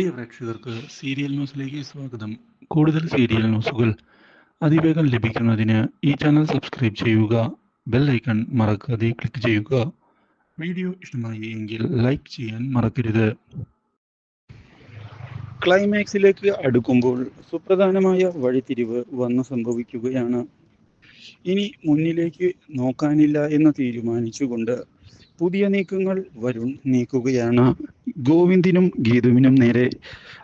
പ്രിയ പ്രേക്ഷകർക്ക് സീരിയൽ ന്യൂസിലേക്ക് സ്വാഗതം. കൂടുതൽ സീരിയൽ ന്യൂസുകൾ അതിവേഗം ലഭിക്കുന്നതിന് ഈ ചാനൽ സബ്സ്ക്രൈബ് ചെയ്യുക ബെൽ ഐക്കൺ മറക്കാതെ ക്ലിക്ക് ചെയ്യുക. വീഡിയോ ഇഷ്ടമായി എങ്കിൽ ലൈക്ക് ചെയ്യാൻ മറക്കരുത്. ക്ലൈമാക്സിലേക്ക് അടുക്കുമ്പോൾ സുപ്രധാനമായ വഴിത്തിരിവ് വന്നു സംഭവിക്കുകയാണ്. ഇനി മുന്നിലേക്ക് നോക്കാനില്ല എന്ന് തീരുമാനിച്ചുകൊണ്ട് പുതിയ നീക്കങ്ങൾ വരുൺ നീക്കുകയാണ്. ഗോവിന്ദിനും ഗീതുവിനും നേരെ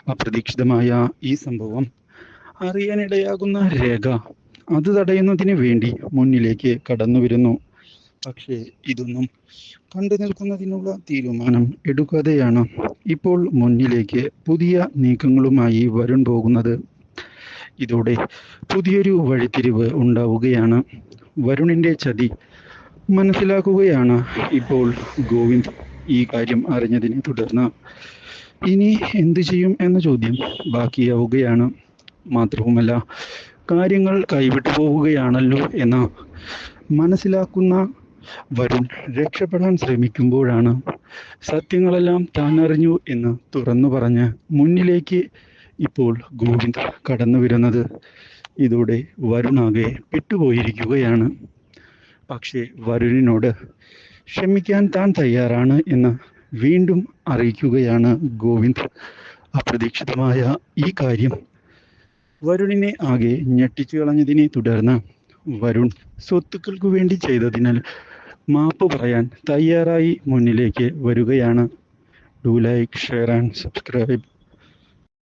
അപ്രതീക്ഷിതമായ ഈ സംഭവം അറിയാനിടയാകുന്ന രേഖ അത് തടയുന്നതിന് വേണ്ടി മുന്നിലേക്ക് കടന്നു വരുന്നു പക്ഷേ ഇതൊന്നും കണ്ടു നിൽക്കുന്നതിനുള്ള തീരുമാനം എടുക്കാതെയാണ് ഇപ്പോൾ മുന്നിലേക്ക് പുതിയ നീക്കങ്ങളുമായി വരുൺ പോകുന്നത്. ഇതോടെ പുതിയൊരു വഴിത്തിരിവ് ഉണ്ടാവുകയാണ്. വരുണിന്റെ ചതി മനസ്സിലാക്കുകയാണ് ഇപ്പോൾ ഗോവിന്ദ്. ഈ കാര്യം അറിഞ്ഞതിനെ തുടർന്ന് ഇനി എന്തു ചെയ്യും എന്ന ചോദ്യം ബാക്കിയാവുകയാണ്. മാത്രവുമല്ല കാര്യങ്ങൾ കൈവിട്ടു പോവുകയാണല്ലോ എന്ന് മനസ്സിലാക്കുന്ന വരുൺ രക്ഷപ്പെടാൻ ശ്രമിക്കുമ്പോഴാണ് സത്യങ്ങളെല്ലാം താൻ അറിഞ്ഞു എന്ന് തുറന്നു പറഞ്ഞ് മുന്നിലേക്ക് ഇപ്പോൾ ഗോവിന്ദ് കടന്നു വരുന്നത്. ഇതോടെ വരുണാകെ പെട്ടുപോയിരിക്കുകയാണ്. പക്ഷേ വരുണിനോട് ക്ഷമിക്കാൻ താൻ തയ്യാറാണ് എന്ന് വീണ്ടും അറിയിക്കുകയാണ് ഗോവിന്ദ്. അപ്രതീക്ഷിതമായ ഈ കാര്യം വരുണിനെ ആകെ ഞെട്ടിച്ചു കളഞ്ഞതിനെ തുടർന്ന് വരുൺ സ്വത്തുക്കൾക്ക് വേണ്ടി ചെയ്തതിനാൽ മാപ്പ് പറയാൻ തയ്യാറായി മുന്നിലേക്ക് വരികയാണ്. Do like share and subscribe